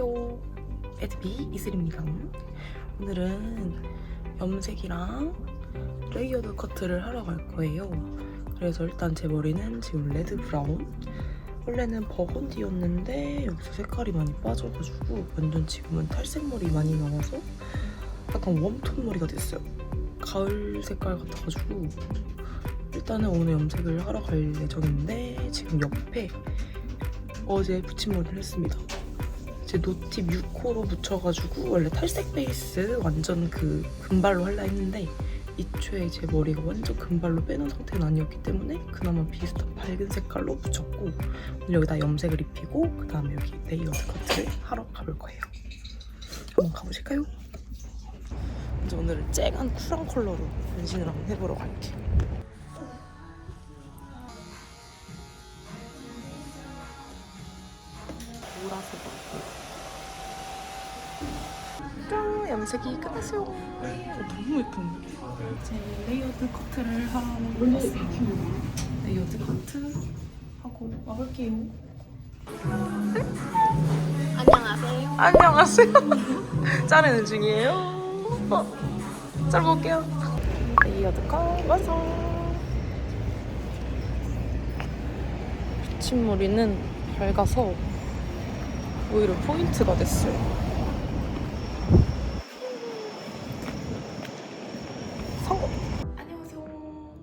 안녕하세요. 에드비 이슬입니다. 오늘은 염색이랑 레이어드 커트를 하러 갈 거예요. 그래서 일단 제 머리는 지금 레드 브라운. 원래는 버건디였는데 여기서 색깔이 많이 빠져가지고 완전 지금은 탈색 머리 많이 나와서 약간 웜톤 머리가 됐어요. 가을 색깔 같아가지고 일단은 오늘 염색을 하러 갈 예정인데 지금 옆에 어제 붙임머리를 했습니다. 제 노팁 6호로 붙여가지고 원래 탈색 베이스 완전 그 금발로 할라 했는데 이초에 제 머리가 완전 금발로 빼는 상태는 아니었기 때문에 그나마 비슷한 밝은 색깔로 붙였고 오늘 여기다 염색을 입히고 그 다음에 여기 레이어드 커트를 하러 가볼 거예요. 한번 가보실까요? 이제 오늘은 쨍한 쿨한 컬러로 변신을 한번 해보러 갈게요. 짠! 염색이 끝났어요. 어, 너무 예쁜데? 이제 레이어드 커트를 하러 왔어요. 레이어드 커트 하고 와볼게요. 안녕하세요. 안녕하세요. 자르는 중이에요. 어, 자르고 올게요. 레이어드 컷 완성. 붙임머리는 밝아서 오히려 포인트가 됐어요. 성공! 안녕하세요.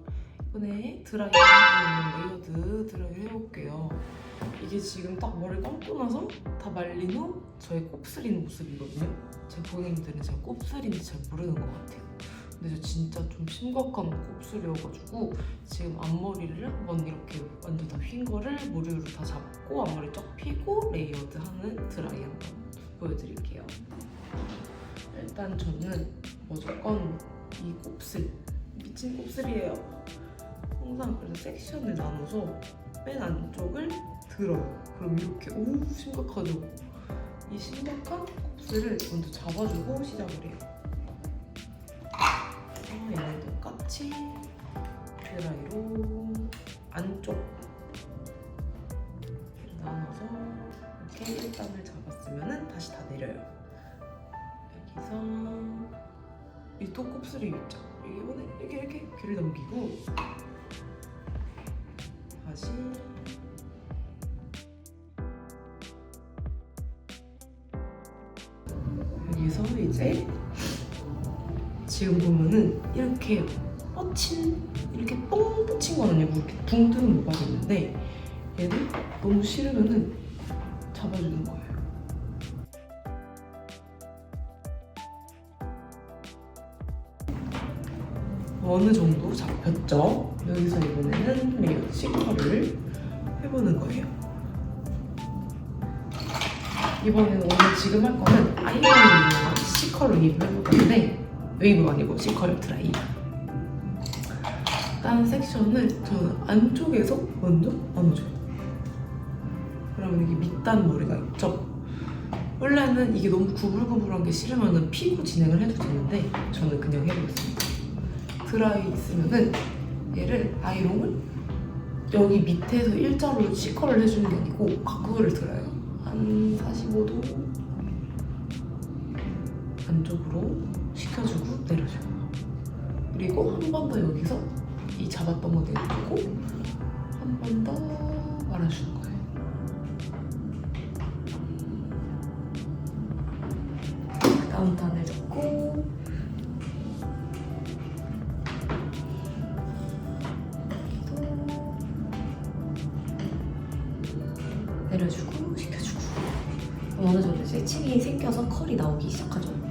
이번에 드라이 하고 있는 레이어드 드라이 해볼게요. 이게 지금 딱 머리 감고 나서 다 말린 후 저의 곱슬인 모습이거든요. 제 고객님들은 제가 곱슬인지 잘 모르는 것 같아요. 근데 저 진짜 좀 심각한 곱슬이어가지고 지금 앞머리를 한번 이렇게 완전 다 휜 거를 머리로 다 잡고 앞머리 쫙 펴고 레이어드 하는 드라이 한번 보여드릴게요. 일단 저는 무조건 이 곱슬 미친 곱슬이에요. 항상 그래서 섹션을 나눠서 맨 안쪽을 들어요. 그럼 이렇게 오 심각하죠? 이 심각한 곱슬을 먼저 잡아주고 시작을 해요. 어, 얘는 똑같이 드라이로 안쪽 나눠서 이렇게 1단을 잡았으면 다시 다 내려요. 여기서 이 톱곱슬이 있죠? 이거는 이렇게 이렇게 귀를 넘기고 다시 여기서 이제 지금 보면은 이렇게 뻗친 이렇게 뻥 붙인 건 아니고 이렇게 붕 뜨는 모발이 있는데 얘는 너무 싫으면은 잡아주는 거예요. 어느 정도 잡혔죠? 여기서 이번에는 레이어드 시커를 해보는 거예요. 이번에는 오늘 지금 할 거는 시컬 웨이브 해볼 건데 웨이브가 아니고 시컬 드라이. 일단 섹션을 저는 안쪽에서 먼저? 나눠줘요 그러면 이게 밑단 머리가 있죠? 원래는 이게 너무 구불구불한 게 싫으면 피고 진행을 해도 되는데 저는 그냥 해보겠습니다. 드라이 있으면은 얘를 아이롱을 여기 밑에서 일자로 시컬을 해주는 게 아니고 각도를 들어요. 한 45도 안쪽으로 식혀주고 내려줘요. 그리고 한 번 더 여기서 이 잡았던 거 내려주고 한 번 더 말아주는 거예요. 단을 잡고 내려주고 식혀주고 어느 정도 이제 층이 생겨서 컬이 나오기 시작하죠.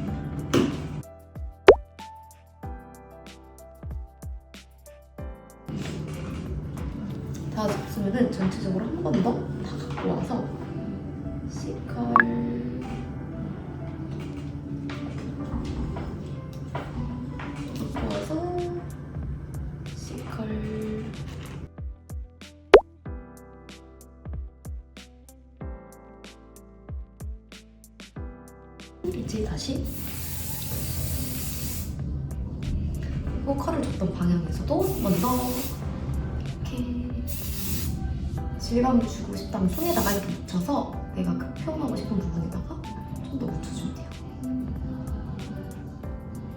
질감을 주고 싶다면 손에다가 이렇게 묻혀서 내가 그 표현하고 싶은 부분에다가 좀 더 묻혀주면 돼요.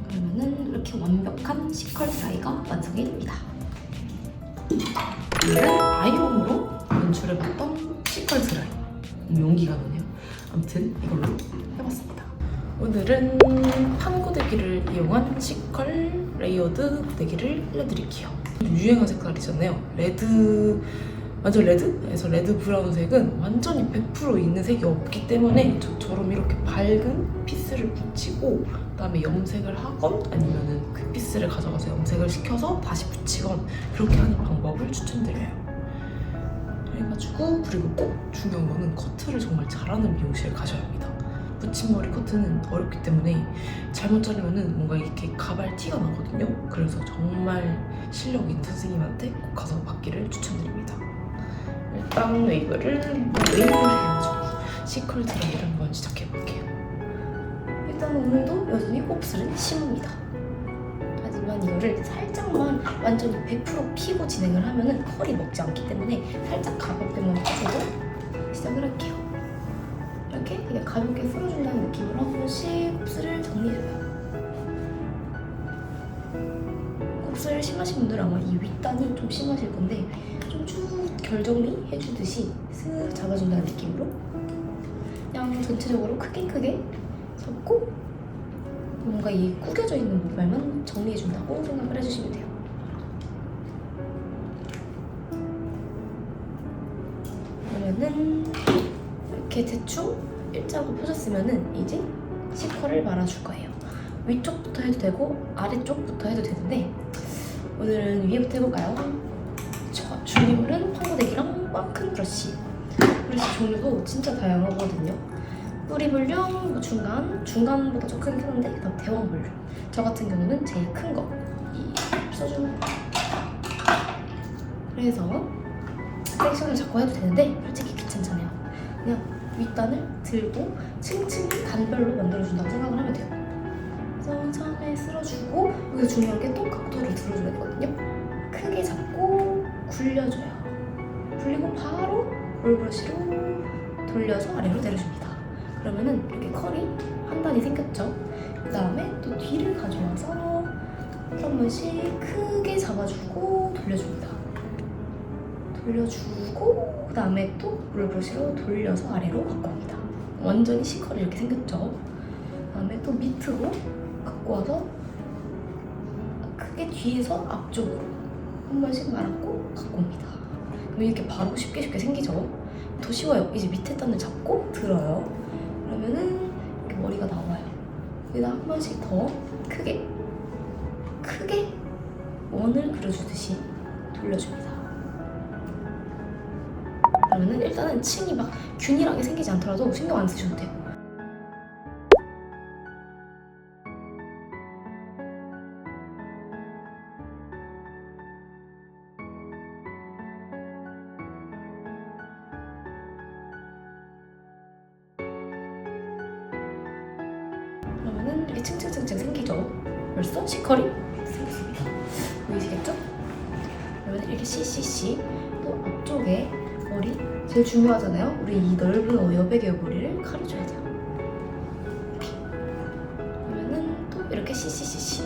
그러면은 이렇게 완벽한 시컬 드라이가 완성이 됩니다. 오늘은 아이롱으로 연출해봤던 시컬 드라이. 음, 용기가 나네요. 아무튼 이걸로 해봤습니다. 오늘은 판 고데기를 이용한 시컬 레이어드 고데기를 알려드릴게요. 유행한 색깔이잖아요. 레드 완전 레드에서 레드 브라운색은 완전히 100% 있는 색이 없기 때문에 저처럼 이렇게 밝은 피스를 붙이고 그다음에 염색을 하건 아니면은 그 피스를 가져가서 염색을 시켜서 다시 붙이건 그렇게 하는 방법을 추천드려요. 그래가지고 그리고 꼭 중요한 거는 커트를 정말 잘하는 미용실 가셔야 합니다. 붙임머리 커트는 어렵기 때문에 잘못 자르면은 뭔가 이렇게 가발 티가 나거든요. 그래서 정말 실력 있는 선생님한테 꼭 가서 받기를 추천드립니다. 일단 웨이브를 웨이브를 해야죠. 시컬 드라이를 한번 시작해 볼게요. 일단 오늘도 여전히 곱슬은 심입니다. 하지만 이거를 살짝만 완전히 100% 피고 진행을 하면은 컬이 먹지 않기 때문에 살짝 가볍게만 해주고 시작을 할게요. 이렇게 그냥 가볍게 풀어준다는 느낌으로 한 번씩 곱슬을 정리해줘요. 곱슬 심하신 분들은 아마 이 윗단이 좀 심하실 건데 좀 쭉 결정리 해주듯이 슥 잡아준다는 느낌으로 그냥 전체적으로 크게 크게 잡고 뭔가 이 구겨져 있는 모발만 정리해준다고 생각을 해주시면 돼요. 그러면은 이렇게 대충 일자로 펴졌으면은 이제 시컬을 말아줄 거예요. 위쪽부터 해도 되고 아래쪽부터 해도 되는데 오늘은 위에부터 해볼까요? 저 준비물은 팡고데기랑 빵큰 브러쉬. 브러쉬 종류도 진짜 다양하거든요. 뿌리 볼륨 뭐 중간, 중간보다 좀 크긴 한데 그다음 대왕 볼륨. 저 같은 경우는 제일 큰 거. 이 써줍니다. 그래서 섹션을 잡고 해도 되는데 솔직히 귀찮잖아요. 그냥 윗단을 들고 층층이 간별로 만들어준다고 생각을 하면 돼요. 처음에 쓸어주고 여기서 중요한 게또 각도를 잡고 굴려줘요. 굴리고 바로 롤브러쉬로 돌려서 아래로 내려줍니다. 그러면은 이렇게 컬이 한 단이 생겼죠. 그 다음에 또 뒤를 가져와서 한 번씩 크게 잡아주고 돌려줍니다. 돌려주고 그 다음에 또 롤브러쉬로 돌려서 아래로 옵니다. 완전히 C컬이 이렇게 생겼죠. 그 다음에 또 밑으로 갖고 와서 크게 뒤에서 앞쪽으로 한 번씩 말았고 갖고 옵니다. 그럼 이렇게 바로 쉽게 쉽게 생기죠. 더 쉬워요. 이제 밑에 단을 잡고 들어요. 그러면은 이렇게 머리가 나와요. 여기다 한 번씩 더 크게 크게 원을 그려주듯이 돌려줍니다. 그러면은 일단은 층이 막 균일하게 생기지 않더라도 신경 안 쓰셔도 돼요. 벌써 C컬이 생겼습니다. 보이시겠죠? 그러면 이렇게 CCC 또 앞쪽에 머리 제일 중요하잖아요. 우리 이 넓은 여백의 머리를 가려줘야 돼요. 이렇게. 그러면은 또 이렇게 CCCC.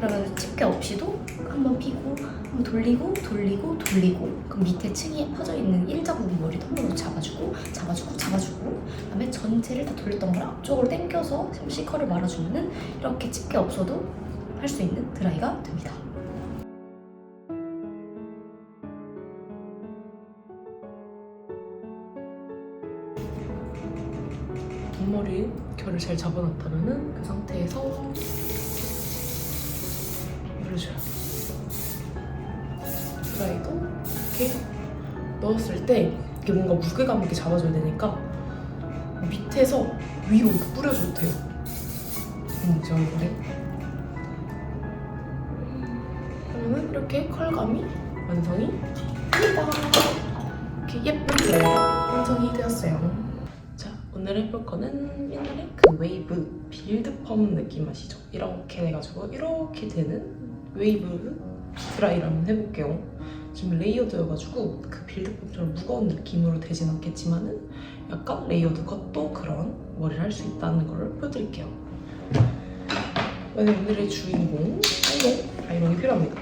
그러면 집게 없이도 한번 피고 한번 돌리고 돌리고 돌리고 그럼 밑에 층이 퍼져 있는 일자 부분 머리도 한번더 잡아주고 잡아주고 잡아주고 그다음에 전체를 다 돌렸던 걸 앞쪽으로 당겨서 C컬을 말아주면은 이렇게 집게 없어도 할 수 있는 드라이가 됩니다. 뒷머리 결을 잘 잡아놨다면은 그 상태에서 물려줘요. 드라이도 이렇게 넣었을 때 이게 뭔가 무게감 있게 잡아줘야 되니까 밑에서 위로 이렇게 뿌려줘도 돼요. 음, 제 얼굴에. 그러면 이렇게 컬감이 완성이. 이렇게 예쁜 드라이가 완성이 되었어요. 자, 오늘 해볼 거는 옛날에 그 웨이브 빌드 펌 느낌 아시죠? 이렇게 해가지고 이렇게 되는 웨이브 드라이를 한번 해볼게요. 지금 레이어드여가지고 그 빌드폼처럼 무거운 느낌으로 되진 않겠지만은 약간 레이어드 컷도 그런 머리를 할 수 있다는 걸 보여드릴게요. 오늘 오늘의 주인공 아이롱 아이롱이 필요합니다.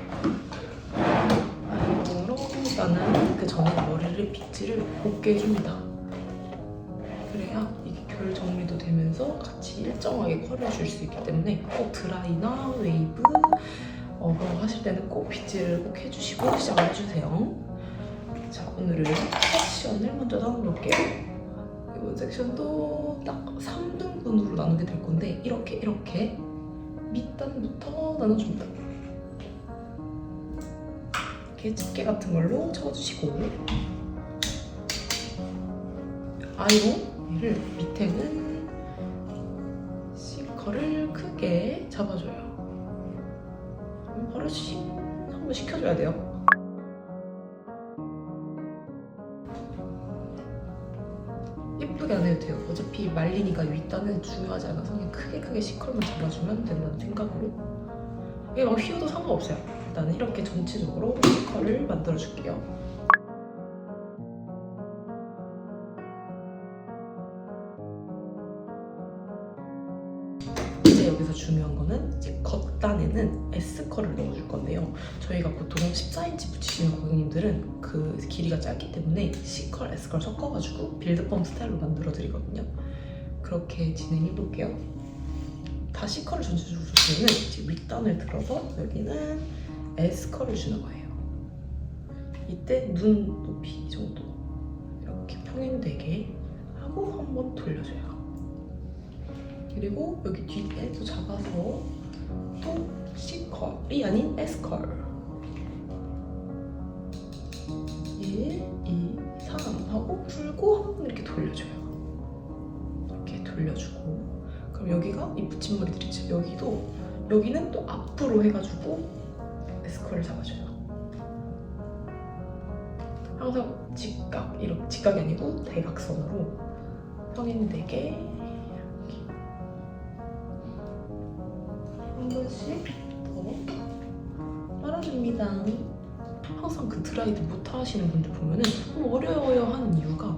아이롱으로 일단은 그 전에 머리를 빗질을 곱게 해줍니다. 그래야 이게 결 정리도 되면서 같이 일정하게 컬을 줄 수 있기 때문에 꼭 드라이나 웨이브 어, 하실 때는 꼭 빗질을 꼭 해주시고 시작을 해주세요. 자 오늘은 섹션을 먼저 나눠볼게요. 이번 섹션도 딱 3등분으로 나누게 될 건데 이렇게 이렇게 밑단부터 나눠줍니다. 이렇게 집게 같은 걸로 쳐주시고 아이로 얘를 밑에는 C컬을 크게 잡아줘요. 버릇이 한번 시켜줘야 돼요. 예쁘게 안 해도 돼요. 어차피 말리니까 윗단은 중요하지 않아서 그냥 크게 크게 C컬만 잡아주면 된다는 생각으로 이게 막 휘어도 상관없어요. 일단은 이렇게 전체적으로 C컬을 만들어줄게요. 중요한 거는 이제 겉단에는 S컬을 넣어줄 건데요. 저희가 보통 14인치 붙이시는 고객님들은 그 길이가 짧기 때문에 C컬, S컬 섞어가지고 빌드펌 스타일로 만들어 드리거든요. 그렇게 진행해 볼게요. 다 C컬을 전체적으로 주시면 이제 윗단을 들어서 여기는 S컬을 주는 거예요. 이때 눈 높이 이 정도 이렇게 평행되게 하고 한번 돌려줘요. 그리고 여기 뒤에 또 잡아서 또 C컬이 아닌 S컬. 1, 2, 3 하고 풀고 한 번 이렇게 돌려줘요. 이렇게 돌려주고. 그럼 여기가 이 붙임머리들 있죠. 여기도 여기는 또 앞으로 해가지고 S컬을 잡아줘요. 항상 직각, 이렇게 직각이 아니고 대각선으로 평행되게 한 번씩 더 빨아줍니다. 항상 그 드라이드 못 하시는 분들 보면은 너무 어려워요 하는 이유가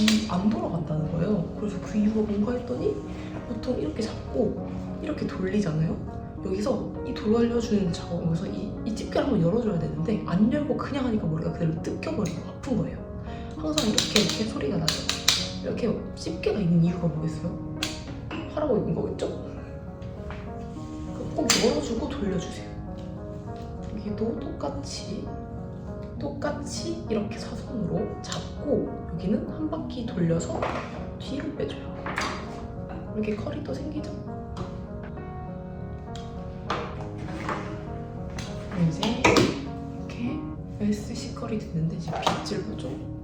이 안 돌아간다는 거예요. 그래서 그 이유가 뭔가 했더니 보통 이렇게 잡고 이렇게 돌리잖아요. 여기서 이 돌려주는 작업에서 이, 이 집게를 한번 열어줘야 되는데 안 열고 그냥 하니까 머리가 그대로 뜯겨버리고 아픈 거예요. 항상 이렇게 이렇게 소리가 나죠. 이렇게 집게가 있는 이유가 뭐겠어요? 하라고 있는 거겠죠? 꼭 열어주고 돌려주세요. 여기도 똑같이 똑같이 이렇게 사선으로 잡고 여기는 한 바퀴 돌려서 뒤로 빼줘요. 이렇게 컬이 또 생기죠? 이제 이렇게 SC 컬이 됐는데 이제 빗질로 좀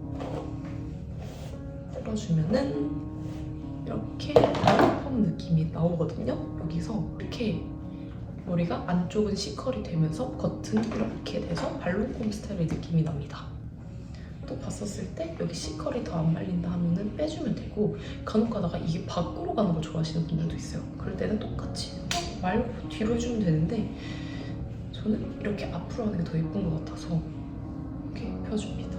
풀어주면은 이렇게 펌 느낌이 나오거든요. 여기서 이렇게 머리가 안쪽은 C컬이 되면서 겉은 이렇게 돼서 발롱콤 스타일의 느낌이 납니다. 또 봤었을 때 여기 C컬이 더 안 말린다 하면은 빼주면 되고 간혹 가다가 이게 밖으로 가는 걸 좋아하시는 분들도 있어요. 그럴 때는 똑같이 말고 뒤로 해주면 되는데 저는 이렇게 앞으로 하는 게 더 예쁜 것 같아서 이렇게 펴줍니다.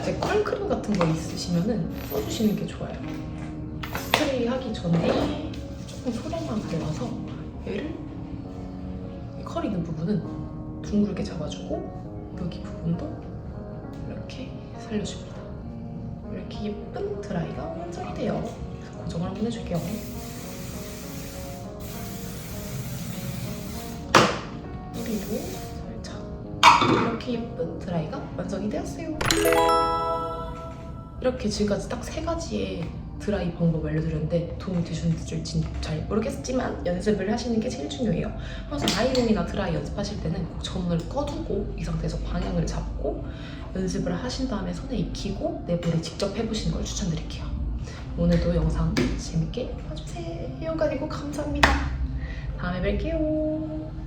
이제 컬크림 같은 거 있으시면은 써주시는 게 좋아요. 스프레이 하기 전에 조금 소량만 발라서 얘를 이컬 있는 부분은 둥글게 잡아주고 여기 부분도 이렇게 살려줍니다. 이렇게 예쁜 드라이가 완성이 돼요. 고정을 한번 해줄게요. 뿌리고 살짝 이렇게 예쁜 드라이가 완성이 되었어요. 이렇게 지금까지 딱 세 가지의 드라이 방법 알려드렸는데 도움이 되셨는지 잘 모르겠지만 연습을 하시는 게 제일 중요해요. 항상 아이롱이나 드라이 연습하실 때는 꼭 전원을 꺼두고 이 상태에서 방향을 잡고 연습을 하신 다음에 손에 익히고 내 머리 직접 해보시는 걸 추천드릴게요. 오늘도 영상 재밌게 봐주세요. 그리고 감사합니다. 다음에 뵐게요.